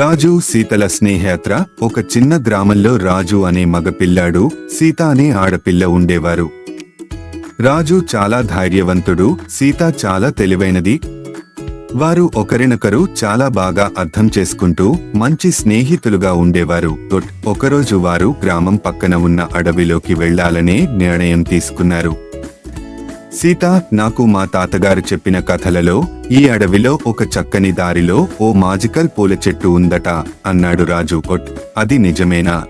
రాజు సీతల స్నేహయాత్ర ఒక చిన్న గ్రామంలో రాజు అనే మగపిల్లాడు సీత అనే ఆడపిల్ల ఉండేవారు. రాజు చాలా ధైర్యవంతుడు సీత చాలా తెలివైనది. వారు ఒకరినొకరు చాలా బాగా అర్థం చేసుకుంటూ మంచి స్నేహితులుగా ఉండేవారు. ఒకరోజు వారు గ్రామం పక్కన ఉన్న అడవిలోకి వెళ్ళాలనే నిర్ణయం తీసుకున్నారు. సీత నాకు మా తాతగారు చెప్పిన కథలలో ఈ అడవిలో ఒక చక్కని దారిలో ఓ మాజికల్ పూల చెట్టు ఉందట అన్నాడు రాజు కొట్. అది నిజమేనా?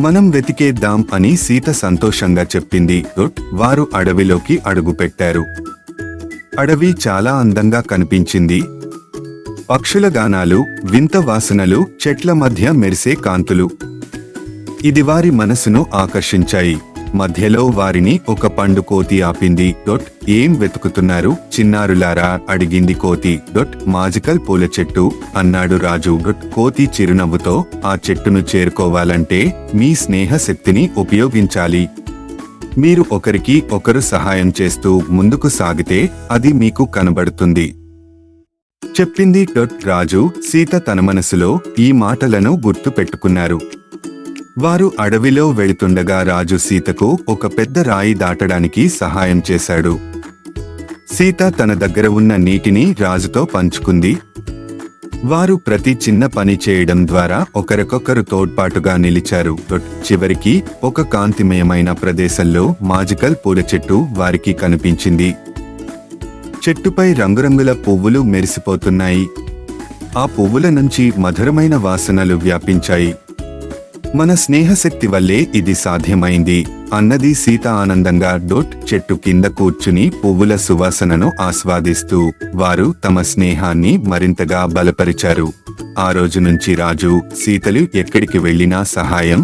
మనం వెతికేద్దాం అని సీత సంతోషంగా చెప్పింది కొట్. వారు అడవిలోకి అడుగుపెట్టారు. అడవి చాలా అందంగా కనిపించింది. పక్షుల గానాలు వింత వాసనలు చెట్ల మధ్య మెరిసే కాంతులు. ఇది వారి మనసును ఆకర్షించాయి. మధ్యలో వారిని ఒక పండు కోతి ఆపింది. డొట్ ఏం వెతుకుతున్నారు? చిన్నారులారా అడిగింది కోతి. డొట్ మాజికల్ పూల చెట్టు అన్నాడు రాజు. డొట్ కోతి చిరునవ్వుతో ఆ చెట్టును చేరుకోవాలంటే మీ స్నేహ శక్తిని ఉపయోగించాలి. మీరు ఒకరికి ఒకరు సహాయం చేస్తూ ముందుకు సాగితే అది మీకు కనబడుతుంది. చెప్పింది డొట్ రాజు. సీత తన మనసులో ఈ మాటలను గుర్తు పెట్టుకున్నారు వారు అడవిలో వెళుతుండగా రాజు సీతకు ఒక పెద్ద రాయి దాటడానికి సహాయం చేశాడు. సీత తన దగ్గర ఉన్న నీటిని రాజుతో పంచుకుంది. వారు ప్రతి చిన్న పని చేయడం ద్వారా ఒకరికొకరు తోడ్పాటుగా నిలిచారు. చివరికి ఒక కాంతిమయమైన ప్రదేశంలో మాజికల్ పూల చెట్టు వారికి కనిపించింది. చెట్టుపై రంగురంగుల పువ్వులు మెరిసిపోతున్నాయి. ఆ పువ్వుల నుంచి మధురమైన వాసనలు వ్యాపించాయి. మన స్నేహశక్తి వల్లే ఇది సాధ్యమైంది అన్నది సీత ఆనందంగా డోట్ చెట్టు కింద కూర్చుని పువ్వుల సువాసనను ఆస్వాదిస్తూ వారు తమ స్నేహాన్ని మరింతగా బలపరిచారు. ఆ రోజు నుంచి రాజు సీతలు ఎక్కడికి వెళ్ళినా సహాయం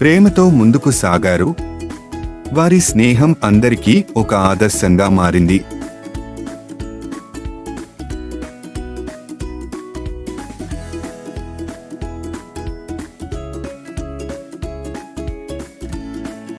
ప్రేమతో ముందుకు సాగారు. వారి స్నేహం అందరికీ ఒక ఆదర్శంగా మారింది.